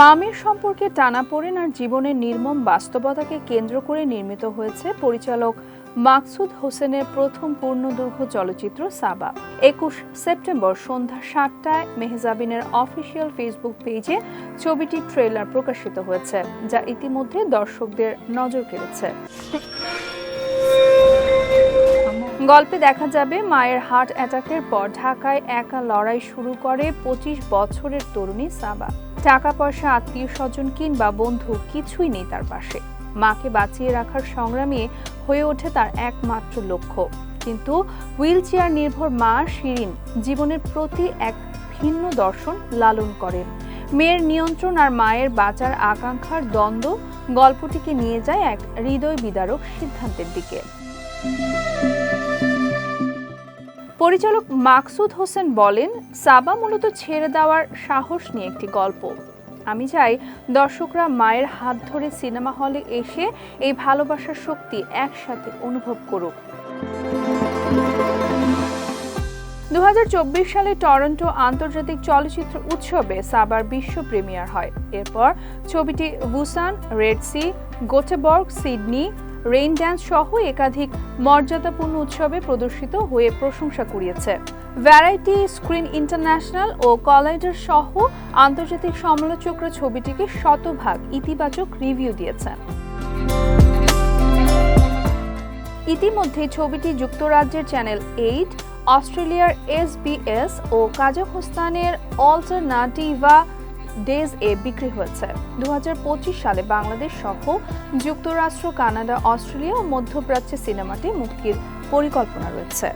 মামির সম্পর্কে টানাপোড়েন আর জীবনের নির্মম বাস্তবতাকে কেন্দ্র করে নির্মিত হয়েছে পরিচালক মাকসুদ হোসেনের প্রথম পূর্ণদৈর্ঘ্য চলচ্চিত্র সাবা। একুশ সেপ্টেম্বর সন্ধ্যা সাতটায় মেহজাবিনের অফিসিয়াল ফেসবুক পেজে ছবিটির ট্রেলার প্রকাশিত হয়েছে, যা ইতিমধ্যে দর্শকদের নজর কেড়েছে। গল্পে দেখা যাবে মায়ের হার্ট অ্যাটাকের পর ঢাকায় একা লড়াই শুরু করে পঁচিশ বছরের তরুণী সাবা। টাকা পয়সা, আত্মীয় স্বজন কিংবা বন্ধু কিছুই নেই তার পাশে। মাকে বাঁচিয়ে রাখার সংগ্রামে হয়ে ওঠে তার একমাত্র লক্ষ্য। কিন্তু হুইল চেয়ার নির্ভর মা শিরিন জীবনের প্রতি এক ভিন্ন দর্শন লালন করে মেয়ের নিয়ন্ত্রণ আর মায়ের বাঁচার আকাঙ্ক্ষার দ্বন্দ্ব গল্পটিকে নিয়ে যায় এক হৃদয় বিদারক সিদ্ধান্তের দিকে। পরিচালক মাকসুদ হোসেন বলেন, সাবা মূলত ছেড়ে দেওয়ার সাহস নিয়ে একটি গল্প। আমি চাই দর্শকরা মায়ের হাত ধরে সিনেমা হলে এসে এই ভালোবাসার শক্তি একসাথে অনুভব করুক। দু হাজার চব্বিশ সালে টরন্টো আন্তর্জাতিক চলচ্চিত্র উৎসবে সাবার বিশ্ব প্রিমিয়ার হয়। এরপর ছবিটি Busan, Red Sea, Goteborg, Sydney Raindance সহ একাধিক মর্যাদাপূর্ণ উৎসবে প্রদর্শিত হয়ে প্রশংসা কুড়িয়েছে। ভ্যারাইটি স্ক্রিন ইন্টারন্যাশনাল ও কলাইডার সহ আন্তর্জাতিক সমালোচকরা ছবিটিকে শতভাগ ইতিবাচক রিভিউ দিয়েছেন ইতিমধ্যে ছবিটি যুক্তরাজ্যের চ্যানেল এইট অস্ট্রেলিয়ার এসবিএস ও কাজাখস্তানের অল্টারনাটিভা ডেজ এ বিক্রি হয়েছে। দু হাজার পঁচিশ সালে বাংলাদেশ সহ যুক্তরাষ্ট্র, কানাডা, অস্ট্রেলিয়া ও মধ্যপ্রাচ্যে সিনেমাটি মুক্তির পরিকল্পনা রয়েছে।